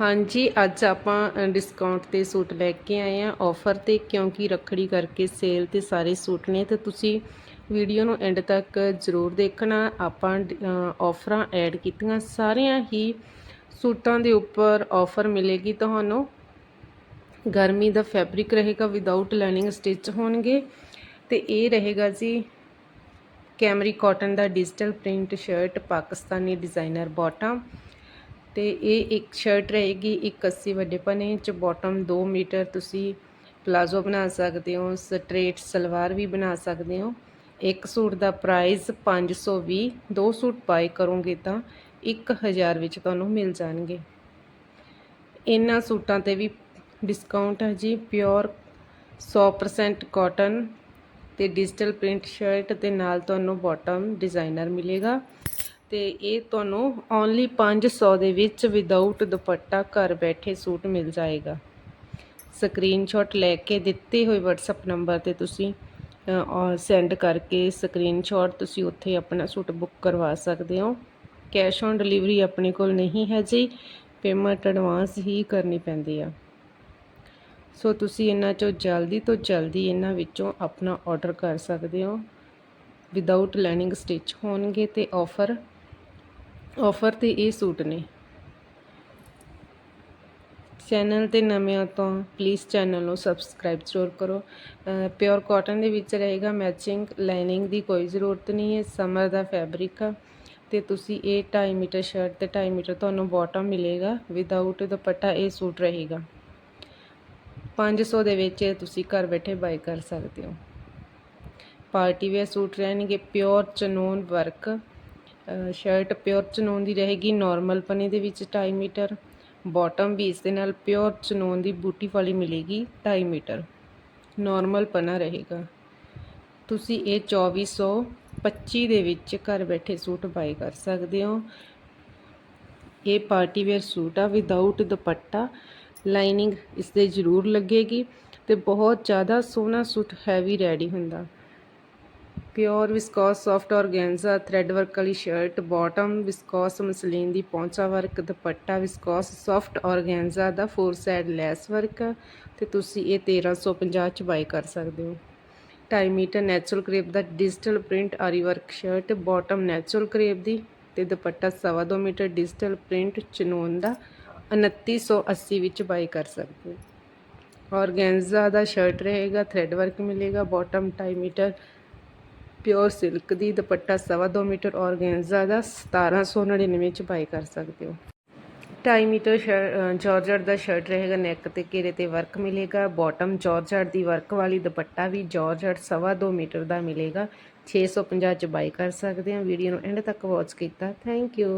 ਹਾਂਜੀ, ਅੱਜ ਆਪਾਂ ਡਿਸਕਾਊਂਟ ਤੇ ਸੂਟ ਲੈ ਕੇ ਆਏ ਆ ਆਫਰ ਤੇ, ਕਿਉਂਕਿ ਰੱਖੜੀ ਕਰਕੇ ਸੇਲ ਤੇ ਸਾਰੇ ਸੂਟ ਨੇ, ਤੇ ਤੁਸੀਂ ਵੀਡੀਓ ਨੂੰ ਐਂਡ ਤੱਕ ਜ਼ਰੂਰ ਦੇਖਣਾ। ਆਪਾਂ ਆਫਰਾਂ ਐਡ ਕੀਤੀਆਂ, ਸਾਰਿਆਂ ਹੀ ਸੂਟਾਂ ਦੇ ਉੱਪਰ ਆਫਰ ਮਿਲੇਗੀ ਤੁਹਾਨੂੰ। ਗਰਮੀ ਦਾ ਫੈਬਰਿਕ ਰਹੇਗਾ ਵਿਦਆਊਟ ਲਾਈਨਿੰਗ ਸਟਿਚ ਹੋਣਗੇ, ਤੇ ਇਹ ਰਹੇਗਾ ਜੀ ਕੈਮਰੀ ਕਾਟਨ ਦਾ digital print shirt Pakistani designer bottom ਤੇ ਇਹ ਇੱਕ ਸ਼ਰਟ ਰਹੇਗੀ 180 ਵੱਡੇ ਪਨੇ ਚ ਬਾਟਮ 2 ਮੀਟਰ ਤੁਸੀਂ ਪਲਾਜ਼ੋ ਬਣਾ ਸਕਦੇ ਹੋ ਸਟ੍ਰੇਟ ਸਲਵਾਰ ਵੀ ਬਣਾ ਸਕਦੇ ਹੋ। ਇੱਕ ਸੂਟ ਦਾ ਪ੍ਰਾਈਸ 520 ਦੋ ਸੂਟ ਬਾਈ ਕਰੋਗੇ ਤਾਂ 1000 ਵਿੱਚ ਤੁਹਾਨੂੰ ਮਿਲ ਜਾਣਗੇ। ਇਹਨਾਂ ਸੂਟਾਂ ਤੇ ਵੀ ਡਿਸਕਾਊਂਟ ਹੈ ਜੀ ਪਿਓਰ 100% ਕਾਟਨ ਤੇ ਡਿਜੀਟਲ ਪ੍ਰਿੰਟ ਸ਼ਰਟ ਤੇ ਨਾਲ ਤੁਹਾਨੂੰ ਬਾਟਮ ਡਿਜ਼ਾਈਨਰ ਮਿਲੇਗਾ। ਅਤੇ ਇਹ ਤੁਹਾਨੂੰ ਓਨਲੀ ਪੰਜ ਸੌ ਦੇ ਵਿੱਚ ਵਿਦਆਊਟ ਦੁਪੱਟਾ ਘਰ ਬੈਠੇ ਸੂਟ ਮਿਲ ਜਾਏਗਾ। ਸਕਰੀਨਸ਼ਾਟ ਲੈ ਕੇ ਦਿੱਤੇ ਹੋਏ WhatsApp ਨੰਬਰ ਤੇ ਤੁਸੀਂ ਸੈਂਡ ਕਰਕੇ ਸਕਰੀਨਸ਼ਾਟ ਤੁਸੀਂ ਉੱਥੇ ਆਪਣਾ ਸੂਟ ਬੁੱਕ ਕਰਵਾ ਸਕਦੇ ਹੋ। ਕੈਸ਼ ਔਨ ਡਿਲੀਵਰੀ ਆਪਣੇ ਕੋਲ ਨਹੀਂ ਹੈ ਜੀ ਪੇਮੈਂਟ ਐਡਵਾਂਸ ਹੀ ਕਰਨੀ ਪੈਂਦੀ ਆ। ਸੋ ਤੁਸੀਂ ਇਹਨਾਂ ਚੋਂ ਜਲਦੀ ਤੋਂ ਜਲਦੀ ਇਹਨਾਂ ਵਿੱਚੋਂ ਆਪਣਾ ਆਰਡਰ ਕਰ ਸਕਦੇ ਹੋ। ਵਿਦਆਊਟ ਲੈਨਿੰਗ ਸਟਿਚ ਹੋਣਗੇ ਤੇ ਆਫਰ ਆਫਰ ਤੇ ਇਹ ਸੂਟ ਨੇ। ਚੈਨਲ ਤੇ ਨਵੇਂ ਹੋ ਤਾਂ ਪਲੀਜ਼ ਚੈਨਲ ਨੂੰ ਸਬਸਕ੍ਰਾਈਬ ਜ਼ਰੂਰ ਕਰੋ। ਪਿਓਰ ਕਾਟਨ ਦੇ ਵਿੱਚ ਰਹੇਗਾ ਮੈਚਿੰਗ ਲਾਈਨਿੰਗ ਦੀ ਕੋਈ ਜ਼ਰੂਰਤ ਨਹੀਂ ਹੈ ਸਮਰ ਦਾ ਫੈਬਰਿਕ ਆ। ਤੇ ਤੁਸੀਂ ਇਹ 2.5 ਮੀਟਰ ਸ਼ਰਟ ਤੇ 2.5 ਮੀਟਰ ਤੁਹਾਨੂੰ ਬਾਟਮ ਮਿਲੇਗਾ ਵਿਦਆਊਟ ਦੁਪੱਟਾ ਇਹ ਸੂਟ ਰਹੇਗਾ। 500 ਦੇ ਵਿੱਚ ਤੁਸੀਂ ਘਰ ਬੈਠੇ ਬਾਈ ਕਰ ਸਕਦੇ ਹੋ। ਪਾਰਟੀ ਵੇਅਰ ਸੂਟ ਰਹਿਣਗੇ pure chinon work shirt pure chinon ਦੀ ਰਹੇਗੀ ਨਾਰਮਲ ਪਨੇ ਦੇ ਵਿੱਚ 2.5 ਮੀਟਰ ਬਾਟਮ ਵੀ ਇਸ ਦੇ ਨਾਲ ਪਿਓਰ ਚਨੂਨ ਦੀ ਬੂਟੀ ਵਾਲੀ ਮਿਲੇਗੀ 2.5 ਮੀਟਰ ਨਾਰਮਲ ਪਨਾ ਰਹੇਗਾ। ਤੁਸੀਂ ਇਹ 2425 ਦੇ ਵਿੱਚ ਘਰ ਬੈਠੇ ਸੂਟ ਬਾਈ ਕਰ ਸਕਦੇ ਹੋ। ਇਹ ਪਾਰਟੀ ਵੇਅਰ ਸੂਟ ਆ ਵਿਦਆਊਟ ਦੁਪੱਟਾ ਲਾਈਨਿੰਗ ਇਸ ਦੇ ਜ਼ਰੂਰ ਲੱਗੇਗੀ ਤੇ ਬਹੁਤ ਜ਼ਿਆਦਾ ਸੋਹਣਾ ਸੂਟ ਹੈਵੀ ਰੈਡੀ ਹੁੰਦਾ। Pure viscose soft organza thread work ਵਾਲੀ ਸ਼ਰਟ ਬਾਟਮ ਵਿਸਕੋਸ ਮਸਲੀਨ ਦੀ ਪੌਂਚਾ work dupatta viscose soft organza ਦਾ ਫੋਰ ਸਾਈਡ ਲੈਸ ਵਰਕ ਤੇ ਤੁਸੀਂ ਇਹ 1350 ਚ ਬਾਈ ਕਰ ਸਕਦੇ ਹੋ। 2.5 ਮੀਟਰ ਨੈਚੁਰਲ ਕਰੇਪ ਦਾ ਡਿਜੀਟਲ ਪ੍ਰਿੰਟ ਆਰੀ work shirt bottom natural crepe ਦੀ, ਤੇ dupatta 2.5 metre digital print chinon ਦਾ 2980 ਵਿੱਚ ਬਾਈ ਕਰ ਸਕਦੇ ਹੋ। ਔਰਗੈਂਜ਼ਾ ਦਾ ਸ਼ਰਟ ਰਹੇਗਾ ਥ੍ਰੈਡ ਵਰਕ ਮਿਲੇਗਾ ਬਾਟਮ 2.5 ਮੀਟਰ ਪਿਓਰ ਸਿਲਕ ਦੀ ਦੁਪੱਟਾ 2.5 ਮੀਟਰ ਔਰਗੈਂਜ਼ਾ ਦਾ 1799 'ਚ ਬਾਈ ਕਰ ਸਕਦੇ ਹੋ। 2.5 ਮੀਟਰ ਜਾਰਜਟ ਦਾ ਸ਼ਰਟ ਰਹੇਗਾ ਨੈਕ ਤੇ ਘੇਰੇ ਤੇ ਵਰਕ ਮਿਲੇਗਾ। ਬਾਟਮ ਜਾਰਜਟ ਦੀ ਵਰਕ ਵਾਲੀ ਦੁਪੱਟਾ ਵੀ ਜਾਰਜਟ 2.5 ਮੀਟਰ ਦਾ ਮਿਲੇਗਾ। 650 ਚ ਬਾਈ ਕਰ ਸਕਦੇ ਹਾਂ। ਵੀਡੀਓ ਨੂੰ ਐਂਡ ਤੱਕ ਵਾਚ ਕੀਤਾ। Thank you.